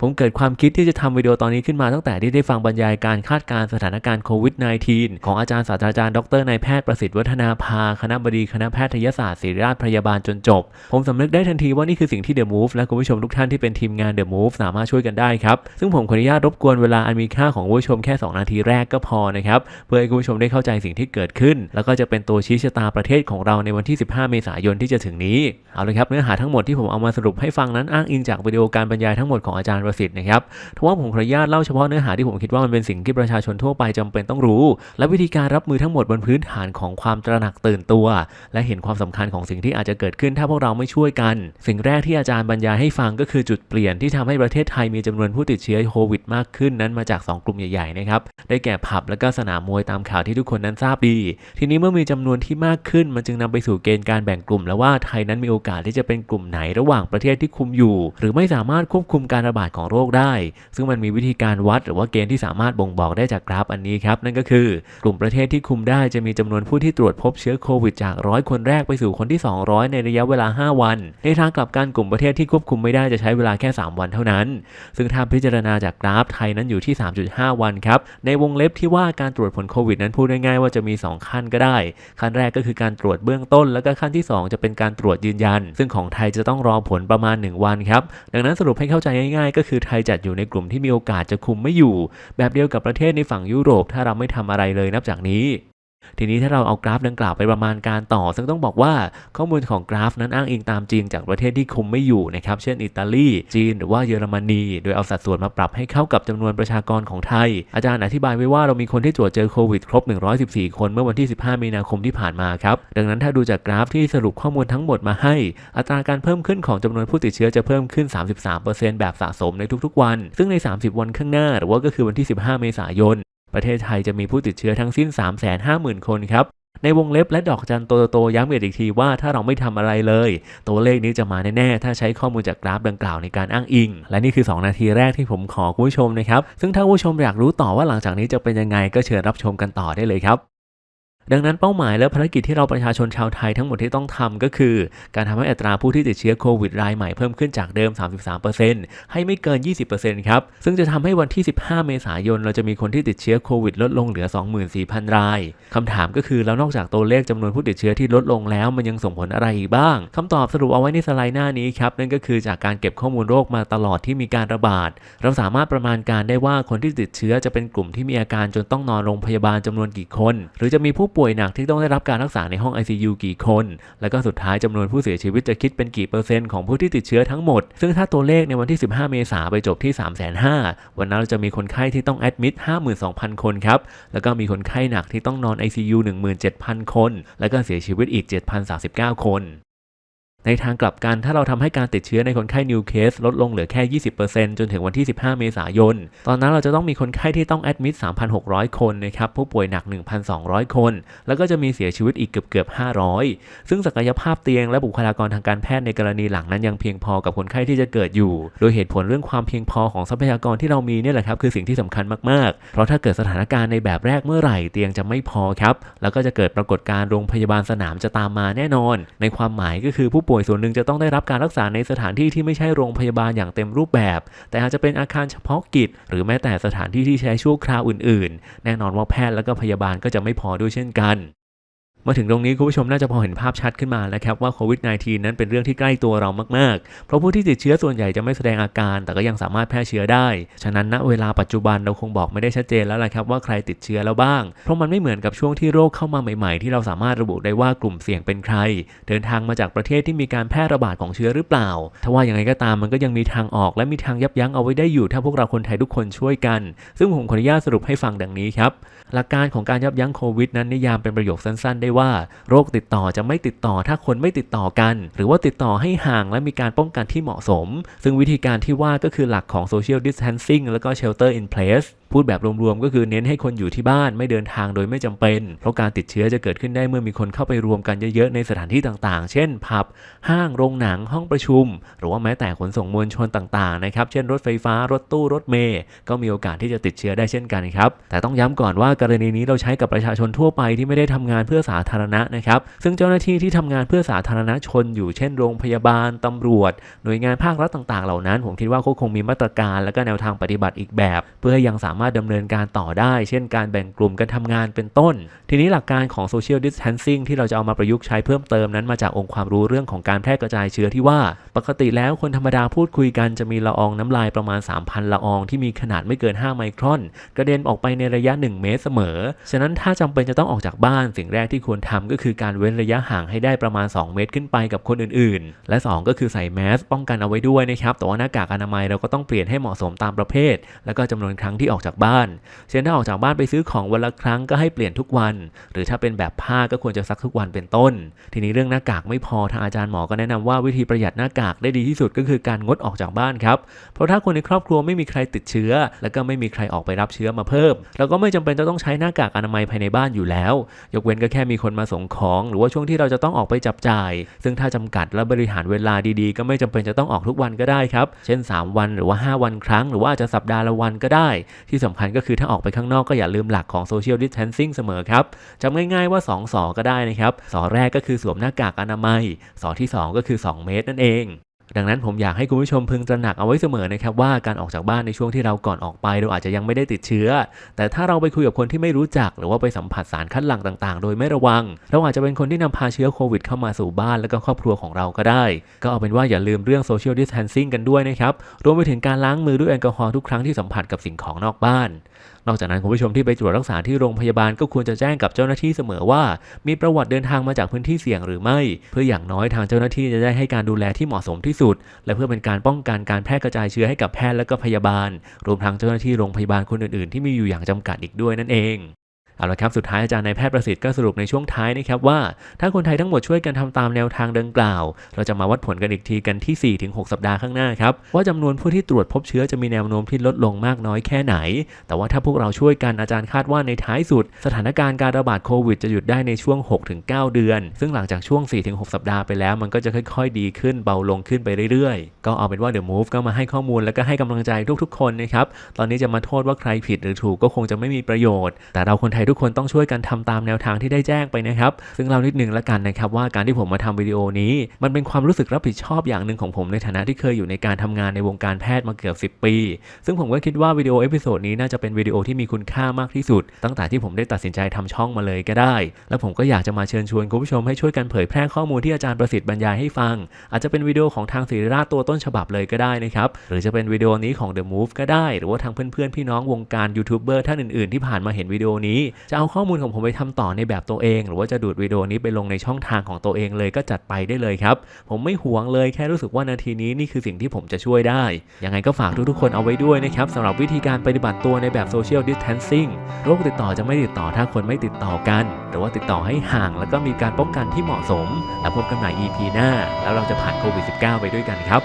ผมเกิดความคิดที่จะทำวิดีโอตอนนี้ขึ้นมาตั้งแต่ที่ได้ฟังบรรยายการคาดการณ์สถานการณ์โควิด -19 ของอาจารย์ศาสตราจารย์ดรนายแพทย์ประสิทธิ์วัฒนาภา คณะบดีคณะแพทยศาสตร์ศิริราชพยาบาลจนจบ ผมสำนึกได้ทันทีว่านี่คือสิ่งที่ The Move และคุณผู้ชมทุกท่านที่เป็นทีมงาน The Move สามารถช่วยกันได้ครับ ซึ่งผมขออนุญาตรบกวนเวลาอันมีค่าของผู้ชมแค่ 2 นาทีแรกก็พอนะครับเพื่อให้คุณผู้ชมได้เข้าใจสิ่งที่เกิดขึ้น แล้วก็จะเป็นตัวชี้ชะตาประเทศของเราในวันที่ 15 เมษายนที่จะถึงนี้เอาลยครับเนื้อหาทั้งหมดที่ผมเอามาสรุปให้ฟังนั้นอ้างอิงจากวิดีโอการบรรยายทั้งหมดของอาจารย์ประสิทธิ์นะครับทว่าผมขออนุญาตเล่าเฉพาะเนื้อหาที่ผมคิดว่ามันเป็นสิ่งที่ประชาชนทั่วไปจำเป็นต้องรู้ และวิธีการรับมือทั้งหมดบนพื้นฐานของความตระหนักตื่นตัว และเห็นความสำคัญของสิ่งที่อาจจะเกิดขึ้นถ้าพวกเราไม่ช่วยกัน สิ่งแรกที่อาจารย์บรรยายให้ฟังก็คือจุดเปลี่ยนที่ทำให้ประเทศไทยมีจำนวนผู้ติดเชื้อโควิดมากขึ้นนั้นมาจาก 2 กลุ่มใหญ่ๆนะครับได้แก่ผับและก็สนามมวยตามข่าวที่ทุกคนนั้นทราบดี ทีนี้เมื่อมีจำนวนที่มากขึ้นมันจึงนำไปสู่เกณฑ์การแบ่งกลุ่ม แล้วว่าไทยนั้นมีโอกาสที่จะเป็นกลุ่มไหนระหว่างประเทศที่คุมอยู่ หรือไม่สามารถควบคุมการระบาดของโรคได้ ซึ่งมันมีวิธีการวัดหรือว่าเกณฑ์ที่สามารถบ่งบอกได้จากกราฟอันนี้ครับ นั่นก็คือกลุ่มประเทศที่คุมได้จะมีจำนวนผู้ที่ตรวจพบเชื้อโควิดจากร้อยคนแรกไปสู่คนที่ 200 ในระยะเวลา 5 วัน ในทางกลับกันกลุ่มประเทศที่ควบคุมไม่ได้จะใช้เวลาแค่ 3 วันเท่านั้น ซึ่งถ้าพิจารณาจากกราฟไทยนั้นอยู่ที่ 3.5 วันครับในวงเล็บที่ว่าการตรวจผลโควิดนั้นพูดง่ายๆว่าจะมี 2 ขั้นก็ได้ ขั้นแรกก็คือการตรวจเบื้องต้น แล้วก็ขั้นที่ 2 จะเป็นการตรวจยืนยัน ซึ่งของไทยจะต้องรอผลประมาณ 1 วันครับดังนั้นสรุปให้เข้าใจง่ายๆ ก็คือไทยจัดอยู่ในกลุ่มที่มีโอกาสจะคุมไม่อยู่ แบบเดียวกับประเทศในฝั่งยุโรป ถ้าเราไม่ทำอะไรเลยนับจากนี้ ทีนี้ถ้าเราเอากราฟดังกล่าวไปประมาณการต่อ ซึ่งต้องบอกว่าข้อมูลของกราฟนั้นอ้างอิงตามจริงจากประเทศที่คุมไม่อยู่นะครับเช่นอิตาลีจีนหรือว่าเยอรมนี โดยเอาสัดส่วนมาปรับให้เข้ากับจำนวนประชากรของไทย อาจารย์อธิบายไว้ว่าเรามีคนที่ตรวจเจอโควิดครบ 114 คนเมื่อวันที่ 15 มีนาคมที่ผ่านมาครับ ดังนั้นถ้าดูจากกราฟที่สรุปข้อมูลทั้งหมดมาให้ อัตราการเพิ่มขึ้นของจำนวนผู้ติดเชื้อจะเพิ่มขึ้น 33%แบบสะสมในทุกๆ วัน ซึ่งใน 30 วันข้างหน้า หรือว่าก็คือวันที่ 15 เมษายน ประเทศไทยจะมีผู้ติดเชื้อทั้งสิ้น 350,000 คนครับ ในวงเล็บและดอกจันโตโตๆย้ำอีกทีว่าถ้าเราไม่ทำอะไรเลย ตัวเลขนี้จะมาแน่ๆ ถ้าใช้ข้อมูลจากกราฟดังกล่าวในการอ้างอิง และนี่คือ 2 นาทีแรกที่ผมขอคุณผู้ชมนะครับ ซึ่งถ้าผู้ชมอยากรู้ต่อว่าหลังจากนี้จะเป็นยังไงก็เชิญรับชมกันต่อได้เลยครับ ดังนั้นเป้าหมายและภารกิจที่เราประชาชนชาวไทยทั้งหมดที่ต้องทำก็คือ การทำให้อัตราผู้ที่ติดเชื้อโควิดรายใหม่เพิ่มขึ้นจากเดิม 33%ให้ไม่เกิน 20%ครับ ซึ่งจะทำให้วันที่ 15 เมษายน เราจะมีคนที่ติดเชื้อโควิดลดลงเหลือ 24,000 รายคำถามก็คือแล้วนอกจากตัวเลขจำนวนผู้ติดเชื้อที่ลดลงแล้วมันยังส่งผลอะไรอีกบ้างคำตอบสรุปเอาไว้ในสไลด์หน้านี้ครับนั่นก็คือจากการเก็บข้อมูลโรคมาตลอดที่มีการระบาด เราสามารถประมาณการได้ว่าคนที่ติดเชื้อจะเป็นกลุ่มที่มีอาการจนต้องนอนโรงพยาบาลจำนวนกี่คน หรือจะมีผู้ป่วยหนักที่ต้องได้รับการรักษาในห้อง ICU กี่คน และก็สุดท้ายจำนวนผู้เสียชีวิตจะคิดเป็นกี่เปอร์เซ็นต์ของผู้ที่ติดเชื้อทั้งหมด ซึ่งถ้าตัวเลขในวันที่ 15 เมษายนไปจบที่ 3,500,000วันนั้นเราจะมีคนไข้ที่ต้องแอดมิด52,000 คนครับ แล้วก็มีคนไข้หนักที่ต้องนอน ICU 17,000 คน แล้วก็เสียชีวิตอีก 7,039 คน ในทางกลับกันถ้าเราทำให้การติดเชื้อในคนไข้นิวเคสลดลงเหลือแค่ 20%จนถึงวันที่ 15 เมษายน ตอนนั้นเราจะต้องมีคนไข้ที่ต้องแอดมิด 3,600 คนนะครับ ผู้ป่วยหนัก 1,200 คน แล้วก็จะมีเสียชีวิตอีกเกือบเกือบ500 ซึ่งศักยภาพเตียงและบุคลากรทางการแพทย์ในกรณีหลังนั้นยังเพียงพอกับคนไข้ที่จะเกิดอยู่ โดยเหตุผลเรื่องความเพียงพอของทรัพยากรที่เรามีเนี่ยแหละครับคือสิ่งที่สำคัญมากๆ เพราะถ้าเกิดสถานการณ์ในแบบแรกเมื่อไหร่เตียงจะไม่พอครับ แล้วก็จะเกิดปรากฏการณ์โรงพยาบาลสนามจะตามมาแน่นอน ในความหมายก็คือผู้ป่วยส่วนหนึ่งจะต้องได้รับการรักษาในสถานที่ที่ไม่ใช่โรงพยาบาลอย่างเต็มรูปแบบ แต่อาจจะเป็นอาคารเฉพาะกิจ หรือแม้แต่สถานที่ที่ใช้ชั่วคราวอื่น ๆ แน่นอนว่าแพทย์และก็พยาบาลก็จะไม่พอด้วยเช่นกัน มาถึงตรงนี้คุณผู้ชมน่าจะพอเห็นภาพชัดขึ้นมาแล้วครับว่าโควิด -19 นั้นเป็นเรื่องที่ใกล้ตัวเรามากๆ เพราะผู้ที่ติดเชื้อส่วนใหญ่จะไม่แสดงอาการ แต่ก็ยังสามารถแพร่เชื้อได้ ฉะนั้นณเวลาปัจจุบันเราคงบอกไม่ได้ชัดเจนแล้วละครับว่าใครติดเชื้อแล้วบ้าง เพราะมันไม่เหมือนกับช่วงที่โรคเข้ามาใหม่ๆ ที่เราสามารถระบุได้ว่ากลุ่มเสี่ยงเป็นใคร เดินทางมาจากประเทศที่มีการแพร่ระบาดของเชื้อหรือเปล่าถ้าว่าอย่างไรก็ตามมันก็ยังมีทางออก และมีทางยับยั้งเอาไว้ได้อยู่ ถ้าพวกเราคนไทยทุกคนช่วยกัน ซึ่งผมขออนุญาตสรุปให้ฟังดังนี้ครับหลักการของการยับยั้งโควิดนั้นนิยามเป็นประโยคสั้นๆได้ว่าโรคติดต่อจะไม่ติดต่อถ้าคนไม่ติดต่อกัน หรือว่าติดต่อให้ห่างและมีการป้องกันที่เหมาะสม ซึ่งวิธีการที่ว่าก็คือหลักของ social distancing แล้วก็ shelter in place พูดแบบรวมๆก็คือเน้นให้คนอยู่ที่บ้านไม่เดินทางโดยไม่จำเป็น เพราะการติดเชื้อจะเกิดขึ้นได้เมื่อมีคนเข้าไปรวมกันเยอะๆในสถานที่ต่างๆ เช่น ผับ ห้าง โรงหนัง ห้องประชุม หรือว่าแม้แต่ขนส่งมวลชนต่างๆ นะครับ เช่นรถไฟฟ้า รถตู้ รถเมล์ก็มีโอกาสที่จะติดเชื้อได้เช่นกันครับ แต่ต้องย้ำก่อนว่ากรณีนี้เราใช้กับประชาชนทั่วไปที่ไม่ได้ทำงานเพื่อสาธารณะนะครับ ซึ่งเจ้าหน้าที่ที่ทำงานเพื่อสาธารณชนอยู่ เช่น โรงพยาบาลตำรวจ หน่วยงานภาครัฐต่างๆ เหล่านั้น ผมคิดว่าเขาคงมีมาตรการและก็แนวทางปฏิบัติอีกแบบ เพื่อให้ยังสามารถดำเนินการต่อได้ เช่นการแบ่งกลุ่มกันทำงานเป็นต้น ทีนี้หลักการของ social distancing ที่เราจะเอามาประยุกต์ใช้เพิ่มเติมนั้นมาจากองค์ความรู้เรื่องของการแพร่กระจายเชื้อที่ว่า ปกติแล้วคนธรรมดาพูดคุยกันจะมีละอองน้ำลายประมาณ 3,000 ละอองที่มีขนาดไม่เกิน 5 ไมครอน กระเด็นออกไปในระยะ 1 เมตรเสมอ ฉะนั้นถ้าจำเป็นจะต้องออกจากบ้านสิ่งแรกที่ควรทำก็คือการเว้นระยะห่างให้ได้ประมาณ 2 เมตรขึ้นไปกับคนอื่นๆ และ 2 ก็คือใส่แมสป้องกันเอาไว้ด้วยนะครับแต่ว่าหน้ากากอนามัยเราก็ต้องเปลี่ยนให้เหมาะสมตามประเภท แล้วก็จำนวนครั้งที่ออกจากบ้าน เช่นถ้าออกจากบ้านไปซื้อของวันละครั้งก็ให้เปลี่ยนทุกวัน หรือถ้าเป็นแบบผ้าก็ควรจะซักทุกวันเป็นต้น ทีนี้เรื่องหน้ากากไม่พอทางอาจารย์หมอก็แนะนำว่าวิธีประหยัดหน้ากากได้ดีที่สุดก็คือการงดออกจากบ้านครับ เพราะถ้าคนในครอบครัวไม่มีใครติดเชื้อ แล้วก็ไม่มีใครออกไปรับเชื้อมาเพิ่มแล้วก็ไม่จำเป็นจะต้องใช้หน้ากากอนามัยภายในบ้านอยู่แล้ว ยกเว้นก็แค่มีคนมาส่งของ หรือว่าช่วงที่เราจะต้องออกไปจับจ่าย ซึ่งถ้าจำกัดและบริหารเวลาดีๆ ก็ไม่จำเป็นจะต้องออกทุกวันก็ได้ครับ เช่น 3 วันหรือว่า 5 วันครั้ง หรือว่าจะสัปดาห์ละวันก็ได้ ที่ที่สำคัญก็คือถ้าออกไปข้างนอกก็อย่าลืมหลักของ social distancing เสมอครับจำง่ายๆว่า 2สอก็ได้นะครับสอแรกก็คือสวมหน้ากากอนามัยสอที่ 2 ก็คือ 2 เมตรนั่นเอง ดังนั้นผมอยากให้คุณผู้ชมพึงตระหนักเอาไว้เสมอนะครับว่าการออกจากบ้านในช่วงที่เราก่อนออกไปเราอาจจะยังไม่ได้ติดเชื้อ แต่ถ้าเราไปคุยกับคนที่ไม่รู้จัก หรือว่าไปสัมผัสสารคัดหลั่งต่างๆ โดยไม่ระวัง เราอาจจะเป็นคนที่นำพาเชื้อโควิดเข้ามาสู่บ้านและก็ครอบครัวของเราก็ได้ ก็เอาเป็นว่าอย่าลืมเรื่อง social distancing กันด้วยนะครับรวมไปถึงการล้างมือด้วยแอลกอฮอล์ทุกครั้งที่สัมผัสกับสิ่งของนอกบ้าน นอกจากนั้นคุณผู้ชมที่ไปตรวจรักษาที่โรงพยาบาลก็ควรจะแจ้งกับเจ้าหน้าที่เสมอว่า มีประวัติเดินทางมาจากพื้นที่เสี่ยงหรือไม่ เพื่ออย่างน้อยทางเจ้าหน้าที่จะได้ให้การดูแลที่เหมาะสมที่สุด และเพื่อเป็นการป้องกันการแพร่กระจายเชื้อให้กับแพทย์และก็พยาบาล รวมทั้งเจ้าหน้าที่โรงพยาบาลคนอื่นๆ ที่มีอยู่อย่างจำกัดอีกด้วยนั่นเอง เอาละครับสุดท้ายอาจารย์นายแพทย์ประสิทธิ์ก็สรุปในช่วงท้ายนะครับว่า ถ้าคนไทยทั้งหมดช่วยกันทำตามแนวทางดังกล่าว เราจะมาวัดผลกันอีกทีกันที่ 4-6 สัปดาห์ข้างหน้าครับ ว่าจำนวนผู้ที่ตรวจพบเชื้อจะมีแนวโน้มที่ลดลงมากน้อยแค่ไหน แต่ว่าถ้าพวกเราช่วยกันอาจารย์คาดว่าในท้ายสุด สถานการณ์การระบาดโควิดจะหยุดได้ในช่วง 6-9 เดือน ซึ่งหลังจากช่วง 4-6 สัปดาห์ไปแล้ว มันก็จะค่อยๆ ดีขึ้นเบาลงขึ้นไปเรื่อยๆ ก็เอาเป็นว่า The Move ก็มาให้ข้อมูลแล้วก็ให้กำลังใจทุกๆ คนนะครับตอนนี้จะมาโทษว่าใครผิดหรือถูกก็คงจะไม่มีประโยชน์ แต่เราคนไทยทุกคนต้องช่วยกันทำตามแนวทางที่ได้แจ้งไปนะครับ ซึ่งเรานิดนึงละกันนะครับว่าการที่ผมมาทำวิดีโอนี้ มันเป็นความรู้สึกรับผิดชอบอย่างหนึ่งของผมในฐานะที่เคยอยู่ในการทำงานในวงการแพทย์มาเกือบ 10 ปี ซึ่งผมก็คิดว่าวิดีโอเอพิโซดนี้น่าจะเป็นวิดีโอที่มีคุณค่ามากที่สุด ตั้งแต่ที่ผมได้ตัดสินใจทำช่องมาเลยก็ได้ และผมก็อยากจะมาเชิญชวนคุณผู้ชมให้ช่วยกันเผยแพร่ข้อมูลที่อาจารย์ประสิทธิ์บรรยายให้ฟัง อาจจะเป็นวิดีโอของทางศิริราชตัวต้นฉบับเลยก็ได้นะครับหรือจะเป็นวิดีโอนี้ของ The Move ก็ได้ หรือว่าทางเพื่อนๆพี่น้องวงการยูทูบเบอร์ท่านอื่นๆที่ผ่านมาเห็นวิดีโอนี้จะเอาข้อมูลของผมไปทำต่อในแบบตัวเอง หรือว่าจะดูดวิดีโอนี้ไปลงในช่องทางของตัวเองเลยก็จัดไปได้เลยครับ ผมไม่หวงเลยแค่รู้สึกว่านาทีนี้นี่คือสิ่งที่ผมจะช่วยได้ ยังไงก็ฝากทุกๆคนเอาไว้ด้วยนะครับสำหรับวิธีการปฏิบัติตัวในแบบ social distancing โรคติดต่อจะไม่ติดต่อถ้าคนไม่ติดต่อกัน หรือว่าติดต่อให้ห่างแล้วก็มีการป้องกันที่เหมาะสม แล้วพบกันใหม่ EP หน้า แล้วเราจะผ่านโควิด -19 ไปด้วยกันครับ